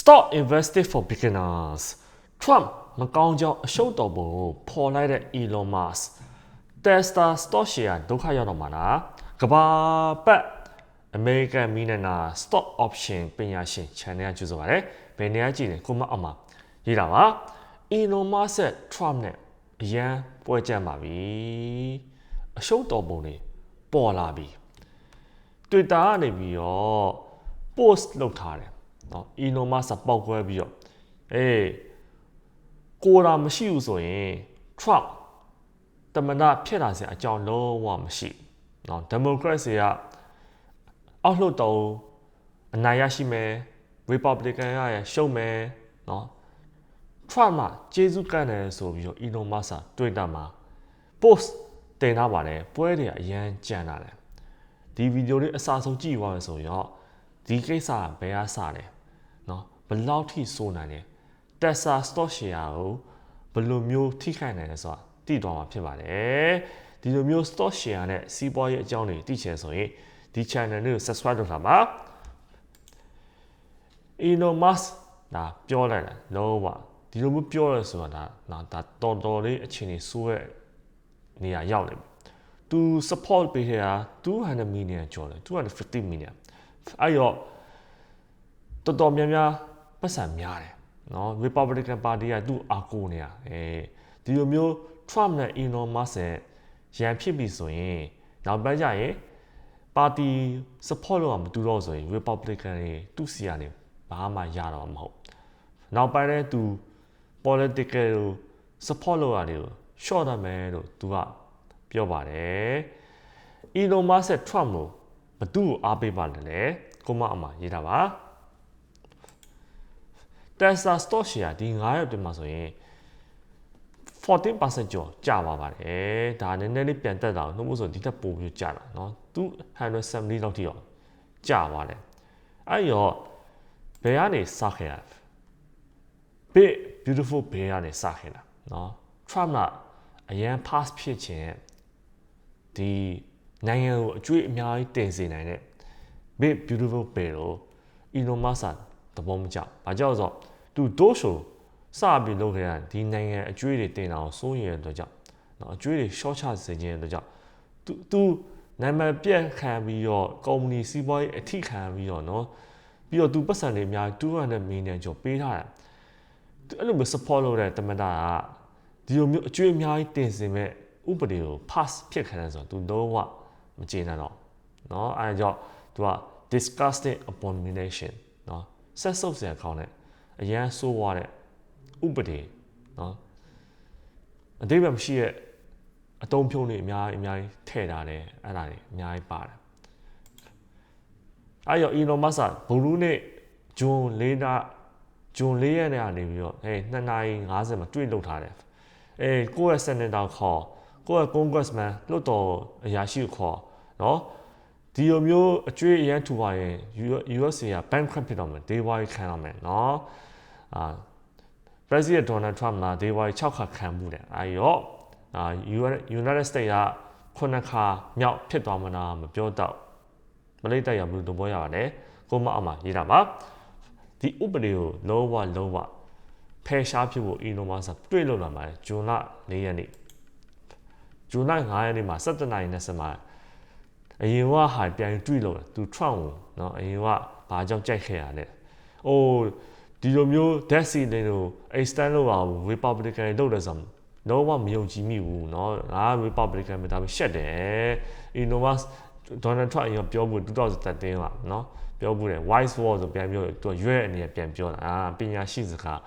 Stop investing for beginners Trump မကောင်းကြောင်းအရှုံးတော်ပုံကိုဖော်လိုက်တဲ့ Elon Musk Tesla stock share ဒုက္ခရောက်တော့မှာလားကဘာပတ် American Millionaire Stock Option ပညာရှင် channel ကကြိုဆိုပါရစေဘယ်နေရာကြည့်နေကိုမအမရေးတာပါ Elon Musk နဲ့ Trump နဲ့အရန်ပွဲကြမ်းပါပြီအရှုံးတော်ပုံတွေပေါ်လာပြီ Twitter ကနေပြီးတော့ post လုပ်ထားတယ် နော် Elon Musk ပေါက်ကွဲပြီးတော့အေးကိုတာမရှိဘူးဆိုရင် Trump တမနာဖြစ်လာစရာအကြောင်းလုံးဝမရှိဘူးနော် Democrat တွေကအောက်လွှတ်တော်အနိုင်ရရှိမယ် Republican ကရရှုံးမယ်နော် Trump ကကျေးဇူးကမ်းတယ်ဆိုပြီးတော့ Elon Musk Twitter မှာ post တင်ထားပါတယ်ပွဲတွေကအရန်ကြံတာလေဒီဗီဒီယိုလေးအစားဆုံးကြည့်ပါမယ်ဆိုရင်တော့ဒီကိစ္စကဘယ်အစားလဲ ဘယ်လောက်ထိစိုးနိုင်လဲ Tesla stock share ကိုဘယ်လိုမျိုးထိခိုက်နိုင်လဲဆိုတာသိသွားမှာဖြစ်ပါတယ်ဒီလိုမျိုး stock share နဲ့စီးပွားရေးအကြောင်းတွေသိချင်ဆိုရင်ဒီ channel လေးကို subscribe လုပ်ထားပါ Elon Musk ဒါပြောလိုက်တာလုံးဝဒီလိုမျိုးပြောရဆိုတာဒါဒါတော်တော်လေးအခြေအနေဆိုးရဲ့နေရာရောက်နေပြီသူ support ပေးခဲ့တာ200 million ကျော်တယ်250 million အဲ့တော့တော်တော်များများ ပတ်စံများတယ်နော် Republican Party ကသူ့အာကိုနေတာအဲဒီလိုမျိုး Trump နဲ့ Elon Musk ရဲ့ရန်ဖြစ်ပြီဆိုရင်နောက်ပိုင်းကျရင်ပါတီ support လုပ်အောင်မတူတော့ဆိုရင် Republican တွေသူ့စီကနေဘာမှရတော့မဟုတ်နောက်ပိုင်းလဲသူ political support လုပ်ရတယ်ကို short ရမယ်လို့သူကပြောပါတယ် Elon Musk နဲ့ Trump ကိုဘသူ့ကိုအားပေးပါလဲလေကိုမအမရေးတာပါ Tesla stock share ဒီ9ရက်အတွင်းမှာဆိုရင်14%ကျော်ကျသွားပါတယ်ဒါနည်းနည်းလေးပြန်တက်တာနှုတ်မို့ဆိုဒီထက်ပိုပြီးကျလာเนาะသူ170လောက်ထိရောကျသွားတယ်အဲ့ရောဘယ်ကနေစခဲ့ရ big beautiful ဘယ်ကနေစခဲ့တာเนาะ Trump ကအရန် pass ဖြစ်ခြင်းဒီနိုင်ငံကိုအကျွေးအများကြီးတင်စေနိုင်တဲ့ big beautiful bill ကို Elon Musk သဘောမကျ။ဘာကြောင့်ဆိုတော့ သူဒိုးရှိုစပြီးလုပ်ခဲ့ရဒီနိုင်ငံအကျွေးတွေတင်တာကိုစိုးရိမ်ရတဲ့အတွက်ကြောင့်နော်အကျွေးတွေ short ချစေခြင်းတဲ့အတွက်ကြောင့်သူသူနာမည်ပြက်ခံပြီးတော့ကုမ္ပဏီစီးပွားရေးအထိခံပြီးတော့နော်ပြီးတော့သူပတ်စံတွေအများ200 million ကျော်ပေးထားတယ်အဲ့လိုမျိုး support လုပ်တဲ့တမန်တာကဒီလိုမျိုးအကျွေးအများကြီးတင်စင်မဲ့ဥပဒေကို pass ဖြစ်ခံတယ်ဆိုတော့သူတော့မကျေနပ်တော့เนาะအဲဒါကြောင့် သူက disgusting abomination เนาะဆက်ဆုပ်စရာကောင်းတဲ့ အရန်ဆိုးွားတဲ့ဥပဒေနော်အတိပ္ပယ်မရှိရဲ့အတုံးဖြုံးတွေအများကြီးအများကြီးထည့်ထားတယ်အဲ့ဒါတွေအများကြီးပါတယ်အဲ့ရော Elon Musk ဘလူးနဲ့ဂျွန်၄နာဂျွန်၄ရက်နဲ့ကနေပြီးတော့ဟေး2နာရီ50မှာတွေ့လောက်ထားတယ်အေးကိုယ့်ရဲ့ Senator ခေါ်ကိုယ့်ရဲ့ Congressman လွှတ်တော်အရာရှိခေါ်နော်ဒီလိုမျိုးအကျွေးအရန်ထူပါရင် USA က bankrupt ဖြစ်တော့မယ် day wire ခံရမယ်နော် အာ President Donald Trump လာဒေဝါ6ခါခံမှုတယ်အဲရောအာ United States ကခုနှစ်ခါမြောက်ဖြစ်သွားမလားမပြောတော့မလေးတိုက်ရဘူးသဘောရပါတယ်ကိုမအမရေးတာပါဒီဥပဒေကိုလုံးဝလုံးဝဖယ်ရှားဖြစ်ဖို့အီနိုမတ်ဆိုတွေ့လို့လာပါတယ်ဂျွန်လ၄ရက်နေ့ဂျွန်လ9ရက်နေ့မှာ17နိုင်နဲ့စမှာအရင်ကဟာပြန်တွေ့လို့သူ Trump ကိုနော်အရင်ကဘာကြောင့်ကြိုက်ခဲ့ရလဲအိုး ဒီလိုမျိုး death scene တွေကို extend လုပ်အောင် Republican လုပ်တယ်ဆိုတော့လုံးဝမယုံကြည်မိဘူးเนาะငါ Republican ပဲဒါပေမဲ့ရှက်တယ်။ Innova Donald Trump အရင်ပြောဖို့2013ကเนาะပြောဖို့တယ် wise word ဆိုပြန်ပြောသူရွဲ့အနေနဲ့ပြန်ပြောတာအာပညာရှိစကား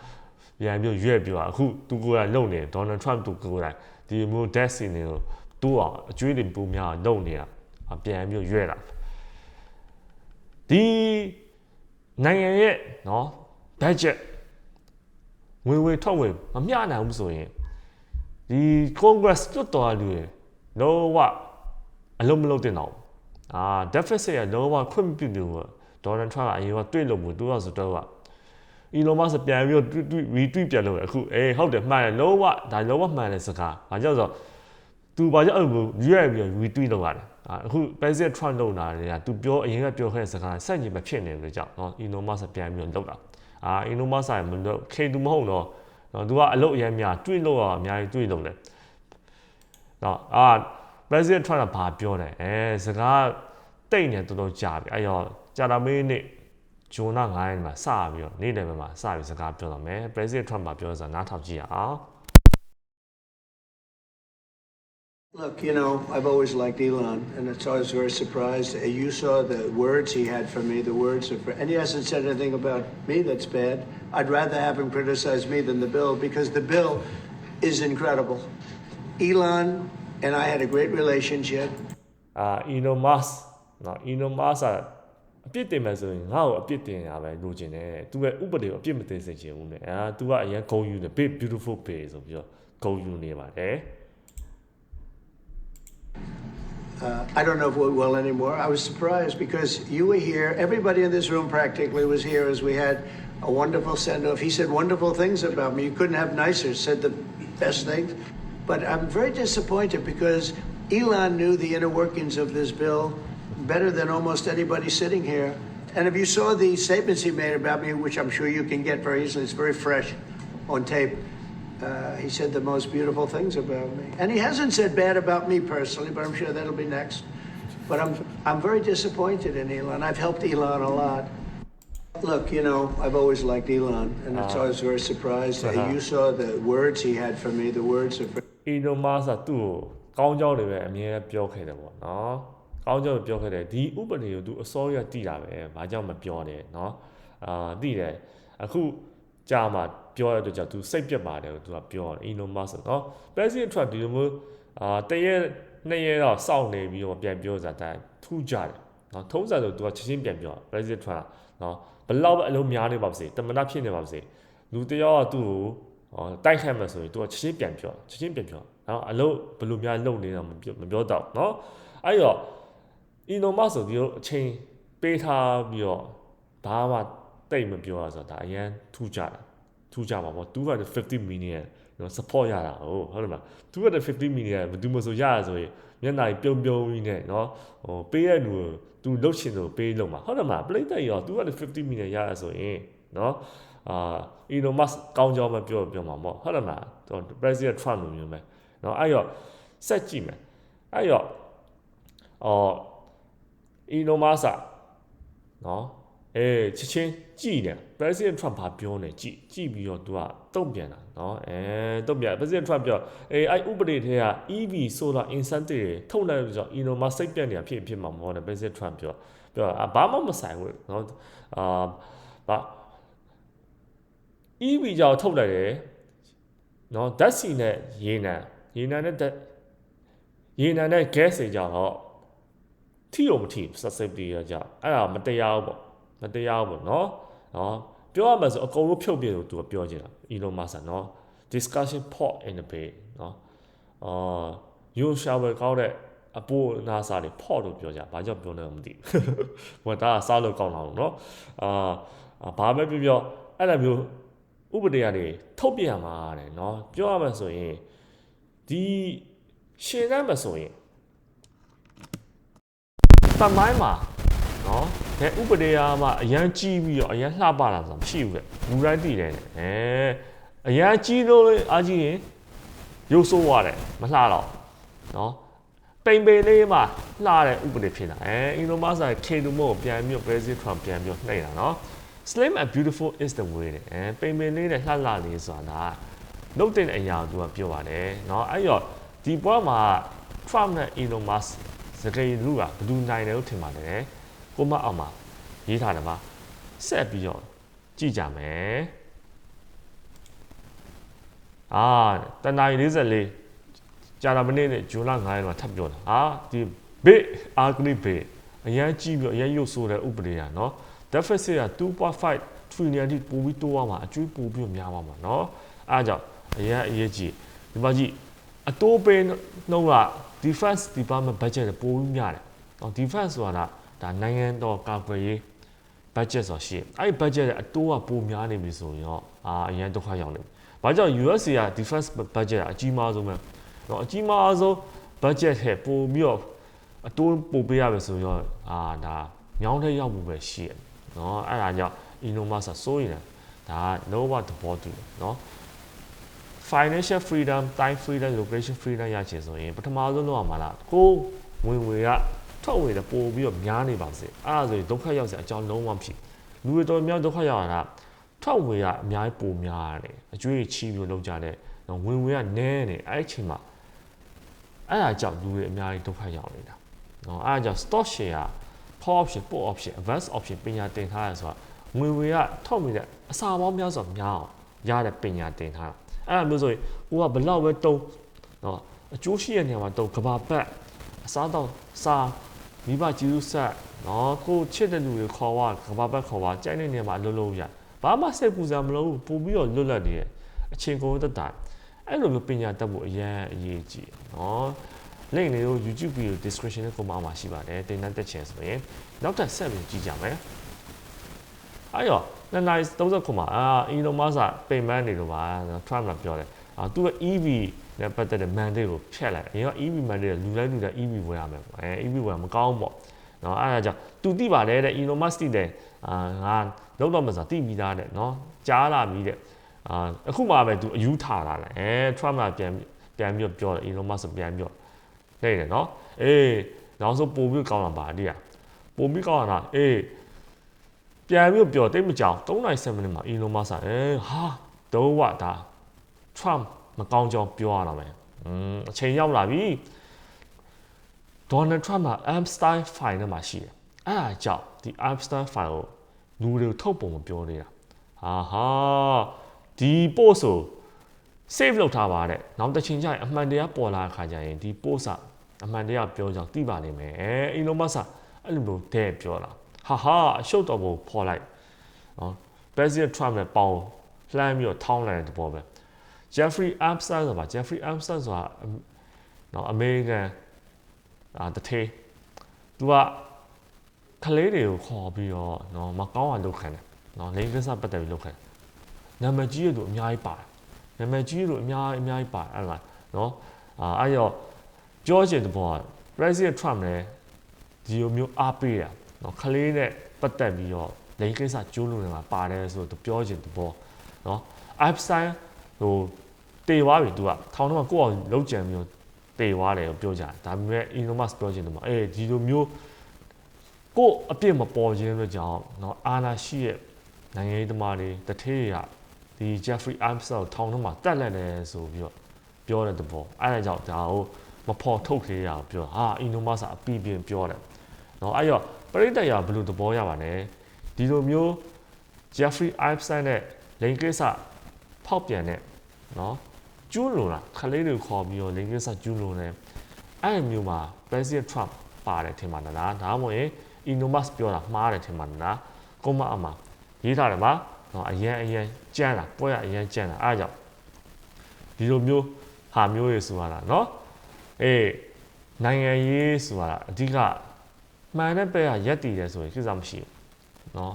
ပြန်ပြောရွဲ့ပြောတာအခုသူကိုယ်ကလုံနေ Donald Trump သူကိုယ်တိုင်ဒီမျိုး death scene တွေကိုတူအောင်အကျွေးတွေပူများလုံနေတာပြန်ပြီးရွဲ့တာဒီနိုင်ငံရဲ့เนาะ ဘတ်ဂျက်ဝင်ဝင်ထွက်ဝင်မမျှနိုင်ဘူးဆိုရင်ဒီ Congress တွတ်တော်လူတွေလောဝအလုံးမလုံးတင်တော့အာ deficit ကလောဝခွင့်ပြုပြုဒေါ်နယ်ထရန့်ကအရင်ကတွေ့လို့ဘူးသူကဆိုတော့ကအီလိုမတ်စ်ပြန်ပြီးတော့ retweet ပြန်လုပ်တယ်အခုအေးဟုတ်တယ်မှန်တယ်လောဝဒါလောဝမှန်တယ်စကားဘာကြောင့်ဆိုတော့သူဘာကြောင့်အဲ့လိုရွက်ပြီး retweet လုပ်ရတယ်အခု President Trump လုပ်လာတယ်ကသူပြောအရင်ကပြောခဲ့တဲ့စကားစန့်ကျင်မဖြစ်နေလို့ကြောင့်နော် Elon Musk ပြန်ပြီးတော့လုပ်တာ အာအင်နိုမတ်ဆိုင်မလို့ခေတူမဟုတ်တော့နော်သူကအလုပ်အရင်များတွေးလို့တော့အများကြီးတွေးလို့တယ်နော်အာ president Trump ကဘာပြောတယ်အဲစကားတိတ်နေတော်တော်ကြာပြီအဲ့တော့ကြာတာမေးနေ့ဂျွန်နာ9ရက်မှာစပြီးတော့နေ့လယ်ပိုင်းမှာစပြီးစကားပြောတော့မယ် president Trump ကပြောဆိုတာနားထောင်ကြည့်ရအောင် Look, you know, I've always liked Elon, and it's always very surprised. Uh, You saw the words he had for me, the words of, and he hasn't said anything about me that's bad. I'd rather have him criticize me than the bill because the bill is incredible. Elon and I had a great relationship. အာ Elon Musk နော် Elon Musk ကအပြစ်တင်မယ်ဆိုရင်ငါ့ကိုအပြစ်တင်ရပဲလိုချင်တယ်သူရဲ့ဥပဒေကိုအပြစ်မတင်စေချင်ဘူးနဲ့အာ तू ကအရင်ဂုံယူတယ် big beautiful pay ဆိုပြီးတော့ဂုံယူနေပါတယ် uh, I don't know if we will anymore. I was surprised because you were here. Everybody in this room practically was here as we had a wonderful send off. He said wonderful things about me. You couldn't have nicer, said the best things. But I'm very disappointed because Elon knew the inner workings of this bill better than almost anybody sitting here. And if you saw the statements he made about me, which I'm sure you can get very easily, it's very fresh on tape. Uh, he said the most beautiful things about me. And he hasn't said bad about me personally, but I'm sure that'll be next. But I'm, I'm very disappointed in Elon. I've helped Elon a lot. Look, you know, I've always liked Elon, and it's Ah. always very surprised. Uh, Uh-huh. You saw the words he had for me, the words of Elon Musk ကသူ့ကိုကောင်းကြောင်းတွေပဲအမြဲပြောခဲ့တယ်ပေါ့နော်ကောင်းကြောင်းတွေပြောခဲ့တယ်ဒီဥပဒေကိုသူအစောရတည်တာပဲဘာကြောင့်မပြောတယ်နော်အာတည်တယ်အခု ကြာမှပြောရတဲ့ကြောင့်သူစိတ်ပြတ်ပါတယ်ကိုသူကပြောတယ် Elon Musk နော် President Trump ဒီလိုမျိုးအာတရက်နှစ်ရက်တော့စောင့်နေပြီးတော့ပြန်ပြောစားတိုင်းထူးကြတယ်နော်ထုံးစံဆိုသူကချက်ချင်းပြန်ပြော President Trump နော်ဘယ်လောက်ပဲအလုံးများနေပါစေတမနာဖြစ်နေပါစေလူတယောက်ကသူ့ကိုဟောတိုက်ခိုက်မှဆိုရင် तू ကချက်ချင်းပြန်ပြောချက်ချင်းပြန်ပြောနော်အလုပ်ဘယ်လိုများလုပ်နေတာမပြောမပြောတော့နော်အဲ့တော့ Elon Musk ဆိုဒီလိုအချိန်ပေးထားပြီးတော့ဘာမှ တိတ်မပြောရဆိုတော့ဒါအရန်ထူးကြတာထူးကြပါပေါ့250 million နော် support ရတာဟုတ်ဟုတ်တယ်မလား250 million ဘယ်သူမှဆိုရရဆိုရင်မျက်နှာပြုံပြုံကြီးနဲ့နော်ဟိုပေးရလူသူလှုပ်ရှင်ဆိုပေးလုံးမှာဟုတ်တယ်မလားပလိတ်တက်ရော250 million ရရဆိုရင်နော်အာအီနိုမတ်ကောင်းကြောင်းမပြောပြောမှာပေါ့ဟုတ်တယ်မလားတော့ president trump လိုမျိုးပဲနော်အဲ့တော့ဆက်ကြည့်မယ်အဲ့တော့အော်အီနိုမတ်ဆာနော် အဲချက်ချင်းကြည်တယ် President Trump ဘာပြောနေကြည်ကြည်ပြီးတော့ तू ကတုံ့ပြန်တာเนาะအဲတုံ့ပြန် President Trump ပြောအဲအဲ့ဥပဒေထဲက EV solar incentive တွေထုတ်လိုက်လို့ဆိုတော့ Elon Musk စိတ်ပြတ်နေတာဖြစ်ဖြစ်မှာမဟုတ်နဲ့ President Trump ပြောပြောအာဘာမှမဆိုင်ဘူးเนาะအာဘာ EV ကြောင့်ထုတ်လိုက်တယ်เนาะဓာတ်ဆီနဲ့ရေနံရေနံနဲ့ဓာတ်ရေနံနဲ့ gas တွေကြောင့်တော့ ထိတော့မထိဘူး susceptibility ရကြအဲ့ဒါမတရားဘူးပေါ့ မတရားဘူးပေါ့နော်နော်ပြောရမှာဆိုအကုန်လုံးဖြုတ်ပြလို့သူကပြောချင်တာ Elon Musk ကနော် discussion pot in the bay နော်အာယူရှာဝယ်ကောင်းတဲ့အပိုးနာစာတွေ pot လို့ပြောကြဘာကြောင့်ပြောလဲမသိဘူးဟိုဒါကစားလို့ကောင်းတာလို့နော်အာဘာပဲပြောပြောအဲ့လိုမျိုးဥပဒေကနေထုတ်ပြန်မှာတဲ့နော်ပြောရမှာဆိုရင်ဒီရှင်ရမ်းမှာဆိုရင်တမိုင်းမှာ ဘယ်ဥပဒေအားမှအရန်ကြီးပြီးတော့အရန်လှပတာဆိုတာမရှိဘူးကလူတိုင်းသိတယ်အဲအရန်ကြီးလို့အားကြီးရင်ရုပ်ဆိုးရတယ်မလှတော့နော်ပိန်ပိန်လေးမှလှတဲ့ဥပဒေဖြစ်လာအဲအင်ဒိုမတ်ဆိုကေဒူမိုပြန်မြုပ်ဘရက်ဇစ်ထရမ်ပြန်မြုပ်နှိမ့်တာနော် slim and beautiful is the way တဲ့အဲပိန်ပိန်လေးနဲ့လှလှလေးဆိုတာနှုတ်တဲ့အရာကိုသူကပြောပါတယ်နော်အဲ့တော့ဒီဘွားမှာ Trump နဲ့ Elon Musk စကားလူကဘယ်သူနိုင်တယ်လို့ထင်ပါတယ် ကိုမအောင်မှာရေးထားတယ်မှာဆက်ပြီးတော့ကြည့်ကြမယ်အာတန်တိုင်း44ကြာတာမနေ့နဲ့ဂျွန်လ9ရက်လောက်ထပ်ပြောတာအာဒီဘေ့အာဂရိဘေ့အရန်ကြည့်ပြီးအရန်ရုပ်ဆိုးတဲ့ဥပဒေရနော် deficit က2.5 trillion တိပိုပြီးတိုးသွားမှာအကျွေးပိုပြီးများသွားမှာနော်အားကြောင့်အရန်အရေးကြီးဒီမှာကြည့်အတိုးပေးနှုန်းက defense department budget ပိုပြီးများတယ်နော် defense ဆိုတာ ဒါနိုင်ငံတော်ကာကွယ်ရေး budget ဆိုတာရှိတယ်။အဲ့ဒီ budget ရဲ့အတိုးကပိုများနေပြီဆိုရင်တော့အာအရန်ဒုက္ခရောက်နေပြီ။ဘာကြောင့် US က defense budget ကအကြီးမားဆုံးပဲ။တော့အကြီးမားဆုံး budget ထက်ပိုပြီးတော့အတိုးပိုပေးရမယ်ဆိုရင်တော့အာဒါညောင်းတဲ့ရောက်မှုပဲရှိတယ်။နော်အဲ့ဒါကြောင့် Elon Musk စိုးရင်ဒါက no what သဘောတူတယ်နော်။ financial freedom time freedom location freedom ရချင်ဆိုရင်ပထမဆုံးလောက်ရမှာလားကိုဝင်ဝင်က ထွက်ဝေတယ်ပို့ပြီးတော့များနေပါစေအဲ့ဒါဆိုရင်ဒုက္ခရောက်စရာအကြောင်းလုံးဝမရှိလူတွေတော်များဒုက္ခရောက်ရတာထွက်ဝေကအများကြီးပိုများရတယ်အကျွေးချီးပြီးလုပ်ကြတဲ့ဝင်ဝေကနည်းနေအဲ့ဒီအချိန်မှာအဲ့ဒါကြောင့်လူတွေအများကြီးဒုက္ခရောက်နေတာနော်အဲ့ဒါကြောင့် stock share call option put option advance option ပညာတင်ထားရဆိုတာငွေဝေကထောက်မိတဲ့အစာပေါင်းများစွာများအောင်ရတဲ့ပညာတင်ထားတာအဲ့ဒါမျိုးဆိုရင်ကိုကဘလောက်ပဲတုံးနော်အကျိုးရှိတဲ့နေရာမှာတုံးကဘာပတ်အစားတော့စာ မိဘကျေးဇူးဆက်နော်ကိုချစ်တဲ့လူတွေခေါ်ဝကဘာပတ်ခေါ်ဝကြိုက်တဲ့နေရာမှာအလုပ်လုပ်ရဘာမှစိတ်ပူစရာမလိုဘူးပို့ပြီးတော့လွတ်လပ်နေရဲ့အချိန်ကုန်သက်တာအဲ့လိုမျိုးပညာတတ်ဖို့အရင်အရေးကြီးနော် link လေးကို YouTube video description နဲ့ကိုမအောင်မှာရှိပါတယ်တင်တန်းတက်ချင်ဆိုရင်နောက်ထပ်ဆက်ပြီးကြည့်ကြမယ်အဲ့ရောနှစ်နာရီ30ခုမှာအာ Elon Musk က payment နေလို့ပါ Trump ကပြောတယ်အာသူက EV နဲ့ပတ်သက်တဲ့ mandate ကိုဖျက်လိုက်တယ်အရင်က EV mandate လူတိုင်းလူတိုင်း EV ဝယ်ရမယ်ပေါ့အဲ EV ဝယ်မကောင်းပေါ့နော်အဲ့ဒါကြောင့်သူတိပါတယ်တဲ့ Elon Musk တိတယ်အာငါလောက်တော့မစားတိပြီးသားတဲ့နော်ကြားလာပြီတဲ့အာအခုမှပဲသူအယူထားလာတယ်အဲ Trump ကပြန်ပြန်ပြီးပြောတယ် Elon Musk ပြန်ပြောနေတယ်နော်အေးနောက်ဆုံးပို့ပြီးကောင်းလာပါတိရပို့ပြီးကောင်းလာအေးပြန်ပြီးပြောတိတ်မကြောင်3နိုင်7မိနစ်မှာ Elon Musk အဲဟာတော့ဝတာ Trump မကောင်းကြောင်းပြောရတော့မယ်อืมအချိန်ရောက်လာပြီ Donald Trump က Epstein file နဲ့မှာရှိတယ်အဲ့ဒါကြောင့်ဒီ Epstein file ကိုလူတွေကိုထုတ်ပုံမပြောနေတာဟာဟာဒီ post ကို save လုပ်ထားပါတဲ့နောက်တစ်ချိန်ကျရင်အမှန်တရားပေါ်လာတဲ့ခါကျရင်ဒီ post ကအမှန်တရားပြောကြောင်းသိပါလိမ့်မယ်အဲ Elon Musk ကအဲ့လိုမျိုးတဲ့ပြောတာဟာဟာအရှုပ်တော်ကိုဖော်လိုက်နော် President Trump နဲ့ပေါင်းလှမ်းပြီးတော့ထောင်းလိုက်တဲ့ဘောပဲ Jeffrey Epstein ဆိုတာ Jeffrey Epstein ဆိုတာနော် American အာတထေးသူကကလေးတွေကိုခေါ်ပြီးတော့နော်မကောင်းအောင်လုပ်ခံတယ်နော်လိင်ကိစ္စပတ်သက်ပြီးလုပ်ခံတယ်နာမည်ကြီးရသူအများကြီးပါတယ်နာမည်ကြီးလို့အများအများကြီးပါတယ်အဲ့လားနော်အာအဲ့ရောပြောချင်တဲ့ဘောက President Trump လည်းဒီလိုမျိုးအားပေးတာနော်ကလေးနဲ့ပတ်သက်ပြီးတော့လိင်ကိစ္စကျိုးလို့နေတာပါတယ်ဆိုတော့ပြောချင်တဲ့ဘောနော် Epstein ဟိုတေသွားပြီသူကထောင်ထဲမှာကိုယ့်အောင်လုံးကြံပြီးတော့တေသွားတယ်ပြောကြတယ်ဒါပေမဲ့ Elon Musk ပြောချင်တယ်မှာအေးဒီလိုမျိုးကိုယ့်အပြစ်မပေါ်ခြင်းလို့ကြောင့်เนาะအာနာရှိရဲ့နိုင်ငံရေးသမားတွေတထေးရဒီ Jeffrey Epstein ကိုထောင်ထဲမှာတက်လက်တယ်ဆိုပြီးတော့ပြောတဲ့တဘောအဲဒါကြောင့်ဒါကိုမဖော်ထုတ်သေးရအောင်ပြောဟာ Elon Musk အပြီးပြင်ပြောတယ်เนาะအဲ့ရောပရိသတ်ရဘယ်လိုသဘောရပါလဲဒီလိုမျိုး Jeffrey Epstein နဲ့လိင်ကိစ္စဖောက်ပြန်တဲ့ နော်ကျူးလွန်တာခလေးတွေခေါ်ပြီးတော့လိင်ကိစ္စကျူးလွန်တယ်အဲ့ဒီမျိုးမှာ President Trump ပါတယ်ထင်ပါလားဒါမှမဟုတ်ရင် Elon Musk ပြောတာမှားတယ်ထင်ပါလားကွန်မအမှာရေးထားတယ်မှာနော်အရန်အရန်ကြမ်းတာပွဲရအရန်ကြမ်းတာအားကြောင့်ဒီလိုမျိုးဟာမျိုးရေဆိုတာနော်အေးနိုင်ငံရေးဆိုတာအဓိကမှန်တဲ့ဘက်ကရက်တည်တယ်ဆိုရင်ကိစ္စမရှိဘူးနော်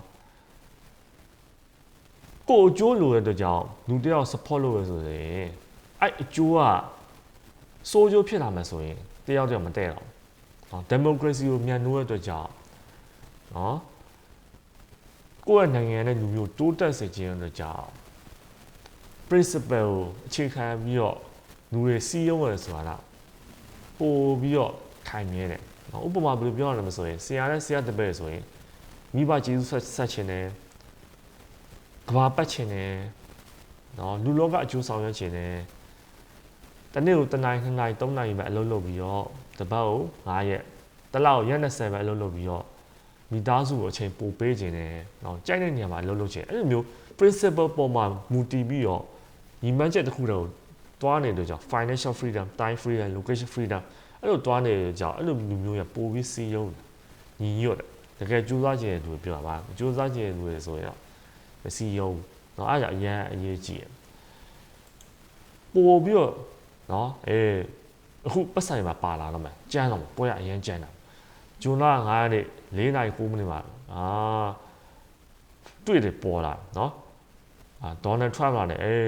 ကိုအကျိုးလိုတဲ့အတွက်ကြောင့်လူတစ်ယောက် support လုပ်ရဆိုရင်အဲ့အကျိုးကစိုးကျိုးဖြစ်လာမယ်ဆိုရင်တယောက်တယောက်မတည့်တော့ဘူးနော် democracy ကိုမြန်နိုးတဲ့အတွက်ကြောင့်နော်ကိုယ့်ရဲ့နိုင်ငံနဲ့လူမျိုးတိုးတက်စေခြင်းအတွက်ကြောင့် principle ကိုအခြေခံပြီးတော့လူတွေစီးရုံးရတယ်ဆိုတာကပို့ပြီးတော့ခိုင်မြဲတယ်နော်ဥပမာဘယ်လိုပြောရလဲမဆိုရင်ဆရာနဲ့ဆရာတပည့်ဆိုရင်မိဘကျေးဇူးဆက်ဆက်ခြင်းနဲ့ ကဘာပတ်ခြင်းနဲ့နော်လူလောကအကျိုးဆောင်ရွက်ခြင်းနဲ့တနေ့ကိုတစ်နိုင်နှစ်နိုင်သုံးနိုင်ပဲအလုပ်လုပ်ပြီးတော့တပတ်ကို9ရက်တစ်လောက်ရက်20ပဲအလုပ်လုပ်ပြီးတော့မိသားစုကိုအချိန်ပိုပေးခြင်းနဲ့နော်ကြိုက်တဲ့နေရာမှာအလုပ်လုပ်ခြင်းအဲ့လိုမျိုး principle ပေါ်မှာမူတည်ပြီးတော့ညီမချက်တစ်ခုတည်းကိုတွားနေတဲ့ကြောင့် financial freedom time freedom location freedom အဲ့လိုတွားနေတဲ့ကြောင့်အဲ့လိုလူမျိုးရပိုပြီးစီးရုံးညီညွတ်တယ်တကယ်ကြိုးစားခြင်းတွေပြောတာပါကြိုးစားခြင်းတွေဆိုရင်တော့ မစီရုံးเนาะအဲ့ဒါအရန်အရေးကြီးတယ်ပို့ပြီးတော့เนาะအေးအခုပတ်ဆိုင်မှာပါလာတော့မယ်ကြမ်းတော့ပွဲရအရန်ကြမ်းတာဂျွန်လာ9ရက်နေ့4နိုင်9မိနစ်မှာအာတွေ့တယ်ပေါ်လာเนาะအာဒေါ်နယ်ထရမ့်ကလည်းအေး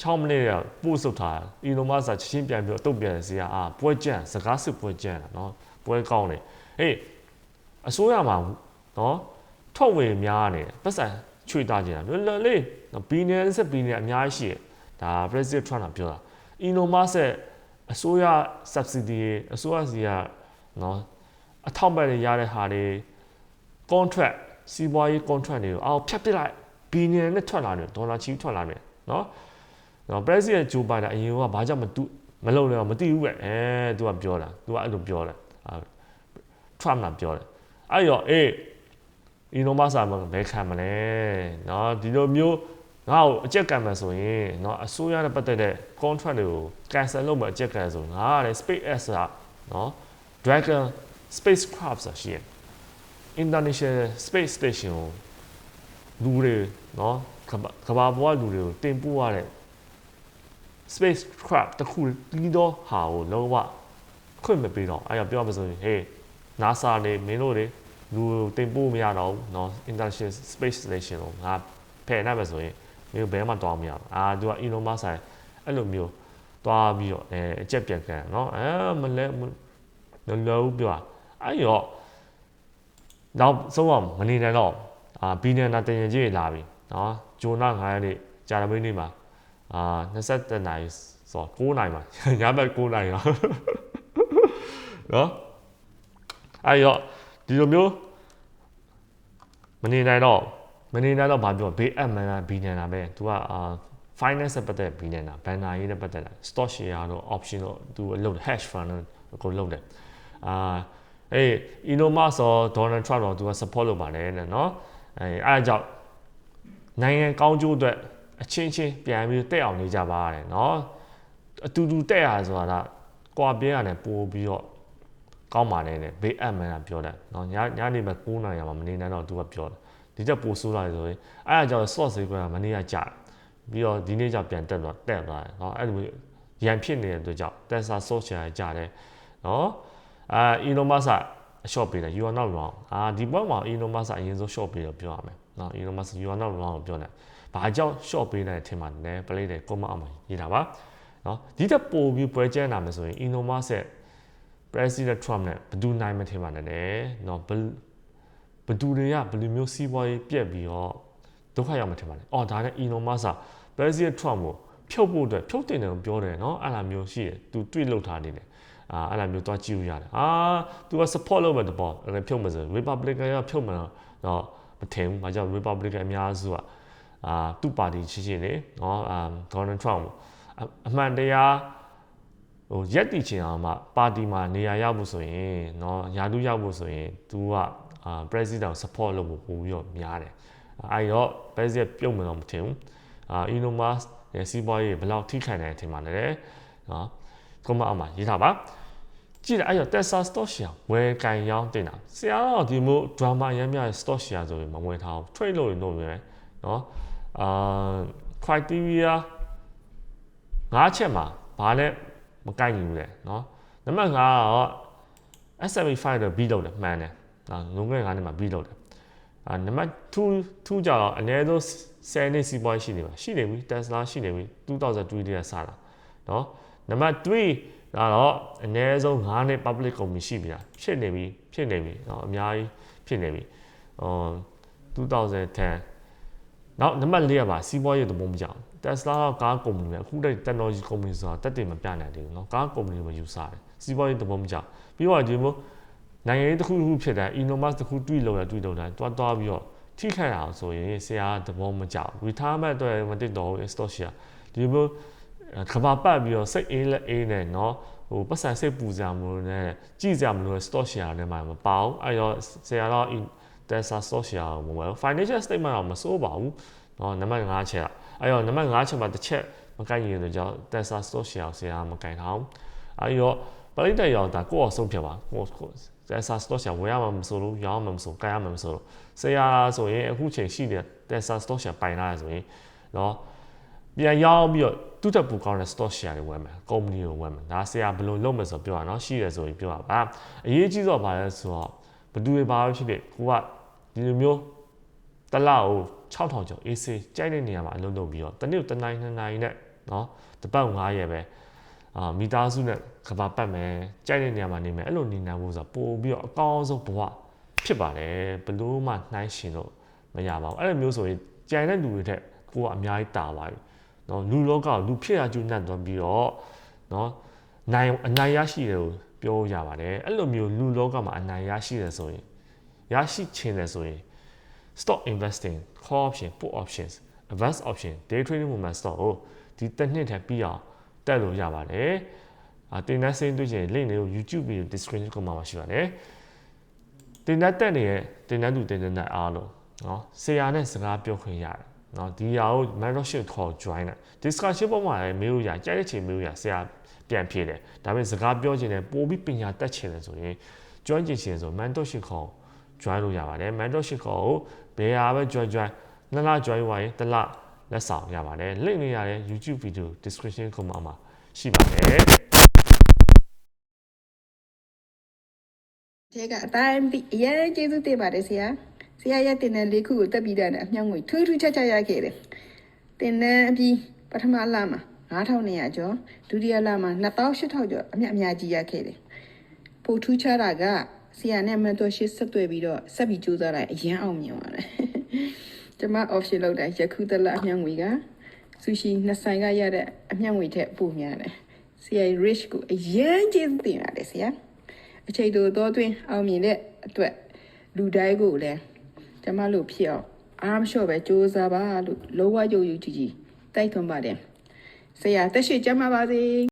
6မိနစ်ရပို့ဆုတ်ထားအီလိုမတ်စာချင်းချင်းပြန်ပြီးတော့တုတ်ပြန်စီကအာပွဲကြမ်းစကားစစ်ပွဲကြမ်းတာเนาะပွဲကောင်းတယ်ဟေးအစိုးရမှာเนาะ ထုတ်ဝေများနေတယ်ပတ်စံချွေတာကျင်တာလွယ်လွယ်လေးနော်ဘီလီယံဆက်ဘီလီယံအများကြီးရှိတယ်ဒါ president Trump ကပြောတာ Elon Musk ရဲ့အစိုးရ subsidy အစိုးရစီကနော်အထောက်ပံ့တွေရတဲ့ဟာတွေ contract စီးပွားရေး contract တွေကိုအော်ဖြတ်ပစ်လိုက်ဘီလီယံနဲ့ထွက်လာတယ်ဒေါ်လာချီထွက်လာတယ်နော်နော် president Joe Biden အရင်ကဘာကြောင့်မတူမလုပ်လဲမသိဘူးပဲအဲ तू ကပြောတာ तू ကအဲ့လိုပြောတယ်အာ Trump ကပြောတယ်အဲ့ရောအေး Elon Musk ကဘယ်ခံမလဲเนาะဒီလိုမျိုးငါ့ကိုအကြက်ကံမယ်ဆိုရင်เนาะအစိုးရနဲ့ပတ်သက်တဲ့ contract တွေကို cancel လုပ်မယ်အကြက်ကံဆိုငါကလည်း SpaceX ကเนาะ Dragon spacecraft ဆိုတာရှိတယ် International Space Station ကိုလူတွေเนาะကမ္ဘာကမ္ဘာပေါ်ကလူတွေကိုတင်ပို့ရတဲ့ spacecraft တစ်ခုတီးတော့ဟာကိုလုံးဝခွင့်မပေးတော့အဲ့ဒါပြောရမဆိုရင် hey NASA နေမင်းတို့တွေ လူကိုတင်ပို့မရတော့ဘူးเนาะ International Space Station ကိုငါဖယ်နိုင်မယ်ဆိုရင်မင်းတို့ဘယ်မှတောင်းမရဘူးအာသူက Elon Musk ဆိုင်အဲ့လိုမျိုးတွားပြီးတော့အဲအချက်ပြန်ကန်เนาะအဲမလဲမလုံးပြောအဲ့ရောနောက်ဆုံးအောင်မနေနိုင်တော့အာဘီနန်နာတရင်ကြီးလာပြီเนาะဂျိုနာ9ရက်နေ့ကြာတမင်းနေ့မှာအာ27နိုင်ဆို9နိုင်မှာညဘက်9နိုင်ရောเนาะအဲ့ရော ဒီလိုမျိုးမနေနိုင်တော့မနေနိုင်တော့ဘာပြောဘေးအပ်မှန်ဘီနန်နာပဲသူကအာ finance နဲ့ပတ်သက်ဘီနန်နာဘန်နာရေးနဲ့ပတ်သက်တာ stock share တို့ option တို့သူလုပ်တယ် hash fund တို့ကိုလုပ်တယ်အာအေး Elon Musk ရော Donald Trump ရောသူက support လုပ်ပါတယ်တဲ့နော်အဲအဲ့အကြောင့်နိုင်ငံကောင်းကျိုးအတွက်အချင်းချင်းပြန်ပြီးတက်အောင်နေကြပါတဲ့နော်အတူတူတက်ရဆိုတာကကွာပြင်းရတယ်ပို့ပြီးတော့ ကောင်းပါတယ်တဲ့ဘေးအပ်မှန်းကပြောတယ်နော်ညညနေမှာ9နာရီမှာမနေနိုင်တော့သူကပြောတယ်ဒီချက်ပို့ဆိုးလာတယ်ဆိုရင်အဲ့အကြောင့် source တွေကမနေ့ကကြာတယ်ပြီးတော့ဒီနေ့ကျပြန်တက်သွားတက်သွားတယ်နော်အဲ့လိုရန်ဖြစ်နေတဲ့အတွက်ကြောင့် Tesla source ချာကြာတယ်နော်အာ Elon Musk အ short ပေးတယ် you are not wrong အာဒီဘက်မှာ Elon Musk အရင်ဆုံး short ပေးတော့ပြောရမယ်နော် Elon Musk you are not wrong ကိုပြောတယ်ဘာကြောင့် short ပေးတယ်ထင်ပါတယ် play တယ် comment အောင်မှာရေးတာပါနော်ဒီတက်ပို့ပြီးပွဲကျန်းလာမယ်ဆိုရင် Elon Musk ရဲ့ President Trump နဲ့ဘယ်သူနိုင်မထင်ပါနဲ့နော်ဘယ်ဘယ်သူတွေကဘယ်လိုမျိုးစီးပွားရေးပြက်ပြီးတော့ဒုက္ခရောက်မထင်ပါနဲ့အော်ဒါနဲ့ Elon Musk က President Trump ကိုဖြုတ်ဖို့အတွက်ဖြုတ်တင်တယ်ကိုပြောတယ်နော်အဲ့လိုမျိုးရှိတယ်သူတွေ့လောက်ထားနေတယ်အာအဲ့လိုမျိုးသွားကြည့်လို့ရတယ်အာ तू က support လုပ်မယ်တပေါ့အဲ့ဖြုတ်မယ်ဆို Republican ကဖြုတ်မယ်တော့မထင်ဘူး။ဘာကြောင့် Republican အများစုကအာသူ့ပါတီချင်းချင်းလေနော်အာ Donald Trump အမှန်တရား ဟိုရက်တီချင်အောင်မှပါတီမှာနေရာရဖို့ဆိုရင်နော်ယာတုရဖို့ဆိုရင် तू ကအာ president support လုပ်ဖို့ပို့ပြီးတော့များတယ်။အဲ့တော့ president ပြုတ်မယ်တော့မထင်ဘူး။အာ Elon Musk ရဲ့စီးပွားရေးဘယ်လောက်ထိခိုက်နိုင်တယ်ထင်ပါလဲ။နော်။ comment အောက်မှာရေးထားပါ။ကြည့်တယ်အဲ့တော့ Tesla stock share ဝယ်ကင်ရောင်းတင်တာဆရာတော့ဒီမျိုး drama ရမ်းများ stock share ဆိုရင်မဝယ်ထားဘူး trade လုပ်ရင်လုပ်မယ်နော်အာ criteria ငါးချက်မှာဘာနဲ့ မကိုက်ညီဘူးလေနော်နံပါတ်5ကတော့ SME file တော့ B လောက်တယ်မှန်တယ်နော်ငုံငယ်ကနေမှာ B လောက်တယ်အာနံပါတ်2 2ကြတော့အနည်းဆုံး10နှစ်စီးပွားရှိနေပါရှိနေပြီ Tesla ရှိနေပြီ2003တည်းကစတာနော်နံပါတ်3ဒါတော့အနည်းဆုံး9နှစ် public company ရှိပြီလားဖြစ်နေပြီဖြစ်နေပြီနော်အများကြီးဖြစ်နေပြီဟော2010 နောက်နံပါတ်4ကပါစီးပွားရေးသဘောမကြောက် Tesla ကကားကုမ္ပဏီပဲအခုတည်း technology company ဆိုတာတက်တယ်မပြနိုင်သေးဘူးเนาะကားကုမ္ပဏီကိုယူဆတယ်စီးပွားရေးသဘောမကြောက်ပြီးတော့ဒီမျိုးနိုင်ငံရေးတစ်ခုတစ်ခုဖြစ်တယ် Elon Musk တစ်ခုတွေ့လို့ရတွေ့လို့တယ်တွားတွားပြီးတော့ထိခိုက်အောင်ဆိုရင်ဆရာသဘောမကြောက် retirement အတွက်မတက်တော့ဘူး stock share ဒီမျိုးကဘာပတ်ပြီးတော့စိတ်အေးလက်အေးနဲ့เนาะဟိုပတ်စံစိတ်ပူစရာမလို့နဲ့ကြည့်စရာမလို့ stock share နဲ့မှမပေါအောင်အဲ့တော့ဆရာတော့ Tesla stock share ကိုမဝယ် financial statement တော့မစိုးပါဘူးเนาะနံပါတ်5ချက်အဲ့တော့နံပါတ်5ချက်မှာတစ်ချက်မကိုက်ရင်တော့ကြောင့် Tesla stock share ကိုဆရာမကိုင်ထားအောင်အဲ့တော့ပရိသတ်ရောဒါကိုယ့်အဆုံးဖြတ်ပါကိုကို Tesla stock share ဝယ်ရမှာမစိုးလို့ရောင်းမှာမစိုးကိုင်ရမှာမစိုးလို့ဆရာဆိုရင်အခုချိန်ရှိတဲ့ Tesla stock share ပိုင်လာရဆိုရင်เนาะပြန်ရောင်းပြီးတော့တူတက်ပူကောင်းတဲ့ stock share တွေဝယ်မယ်ကုမ္ပဏီကိုဝယ်မယ်ဒါဆရာဘယ်လိုလုပ်မလဲဆိုပြောရအောင်ရှိတယ်ဆိုရင်ပြောရပါအရေးကြီးတော့ဗာလဲဆိုတော့ဘယ်သူတွေဘာပဲဖြစ်ဖြစ်ကိုက ဒီလိုမျိုးတစ်လောက်6000ကျော် AC ကြိုက်တဲ့နေရာမှာအလုပ်လုပ်ပြီးတော့တနေ့တနိုင်နှစ်နိုင်နဲ့เนาะတပတ်9ရက်ပဲအာမိသားစုနဲ့ကဘာပတ်မယ်ကြိုက်တဲ့နေရာမှာနေမယ်အဲ့လိုနေနိုင်ဖို့ဆိုတော့ပို့ပြီးတော့အကောင်းဆုံးဘဝဖြစ်ပါတယ်ဘလို့မှနှိုင်းရှင်လို့မရပါဘူးအဲ့လိုမျိုးဆိုရင် ကြံတဲ့လူတွေထက်ကိုကအများကြီးတာပါပြီနော်လူလောကကိုလူဖြစ်ရကျူးနှံ့သွားပြီးတော့နော်နိုင်အနိုင်ရရှိတယ်ကိုပြောရပါတယ်အဲ့လိုမျိုးလူလောကမှာအနိုင်ရရှိတယ်ဆိုရင် ရရှိချင်တယ်ဆိုရင် stock investing call option put options advanced option day trading movement stock ကိုဒီတစ်နှစ်ထပ်ပြီးအောင်တက်လို့ရပါတယ်အတင်နှက်စင်းတွေ့ချင် link တွေကို YouTube ပြီး description ကိုမှာရှိပါတယ်တင်နှက်တက်နေတဲ့တင်နှက်သူတင်နှက်အားလုံးနော်ဆရာနဲ့စကားပြောခွင့်ရတယ်နော်ဒီဟာကို mentorship ခေါ် join လိုက် discussion ပေါ်မှာလည်းမေးလို့ရကြိုက်တဲ့ချိန်မေးလို့ရဆရာပြန်ဖြေတယ်ဒါပေမဲ့စကားပြောချင်တယ်ပို့ပြီးပညာတတ်ချင်တယ်ဆိုရင် join ချင်ချင်ဆို mentorship ခေါ် join လို့ရပါတယ် mentorship ခေါ်ကိုဘယ်ဟာပဲ join join နှစ်လ join သွားရင်တစ်လလက်ဆောင်ရပါတယ် link လေးရတယ် YouTube video description ခုမှာမှာရှိပါတယ်တဲကအတိုင်းပြီးအရင်ကျေးဇူးတင်ပါတယ်ဆရာဆရာရဲ့တင်တဲ့လေးခုကိုတက်ပြီးတဲ့အမြောက်ငွေထွေးထွေးချာချာရခဲ့တယ်တင်တဲ့အပြီးပထမလမှာ9200ကျော်ဒုတိယလမှာ2800ကျော်အမြတ်အများကြီးရခဲ့တယ်ပိုထူးခြားတာက ဆရာနဲ့မန်တော်ရှစ်ဆက်သွယ်ပြီးတော့ဆက်ပြီးကြိုးစားလိုက်အရင်အောင်မြင်သွားတယ်ကျွန်မ option လောက်တိုင်းယခုတလအမြောက်ငွေကဆူရှီနှစ်ဆိုင်ကရတဲ့အမြောက်ငွေထက်ပိုများတယ်ဆရာ rich ကိုအရင်ကျေးဇူးတင်ပါတယ်ဆရာအချိန်တိုတော့တွင်အောင်မြင်တဲ့အတွက်လူတိုင်းကိုလည်းကျမတို့ဖြစ်အောင်အားမလျှော့ပဲစူးစမ်းပါလို့လောဝယုံယုံကြည်ကြည်တိုက်တွန်းပါတယ်ဆရာတက်ရှိကြမှာပါစေ